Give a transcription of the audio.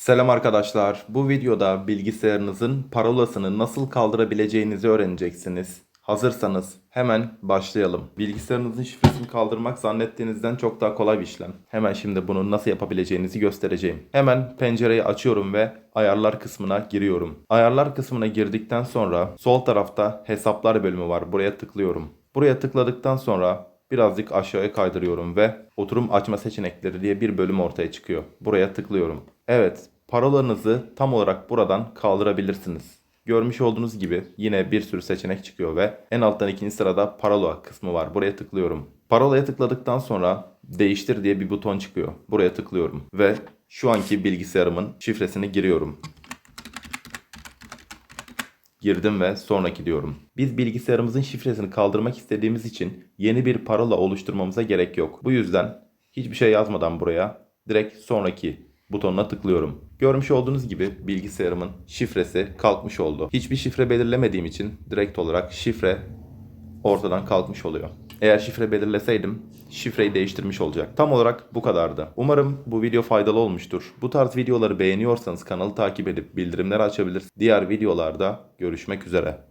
Selam arkadaşlar. Bu videoda bilgisayarınızın parolasını nasıl kaldırabileceğinizi öğreneceksiniz. Hazırsanız hemen başlayalım. Bilgisayarınızın şifresini kaldırmak zannettiğinizden çok daha kolay bir işlem. Hemen şimdi bunu nasıl yapabileceğinizi göstereceğim. Hemen pencereyi açıyorum ve ayarlar kısmına giriyorum. Ayarlar kısmına girdikten sonra sol tarafta hesaplar bölümü var. Buraya tıklıyorum. Buraya tıkladıktan sonra birazcık aşağıya kaydırıyorum ve oturum açma seçenekleri diye bir bölüm ortaya çıkıyor. Buraya tıklıyorum. Evet, parolanızı tam olarak buradan kaldırabilirsiniz. Görmüş olduğunuz gibi yine bir sürü seçenek çıkıyor ve en alttan ikinci sırada parola kısmı var. Buraya tıklıyorum. Parolaya tıkladıktan sonra değiştir diye bir buton çıkıyor. Buraya tıklıyorum ve şu anki bilgisayarımın şifresini giriyorum. Girdim ve sonraki diyorum. Biz bilgisayarımızın şifresini kaldırmak istediğimiz için yeni bir parola oluşturmamıza gerek yok. Bu yüzden hiçbir şey yazmadan buraya direkt sonraki butonuna tıklıyorum. Görmüş olduğunuz gibi bilgisayarımın şifresi kalkmış oldu. Hiçbir şifre belirlemediğim için direkt olarak şifre ortadan kalkmış oluyor. Eğer şifre belirleseydim şifreyi değiştirmiş olacak. Tam olarak bu kadardı. Umarım bu video faydalı olmuştur. Bu tarz videoları beğeniyorsanız kanalı takip edip bildirimleri açabilirsiniz. Diğer videolarda görüşmek üzere.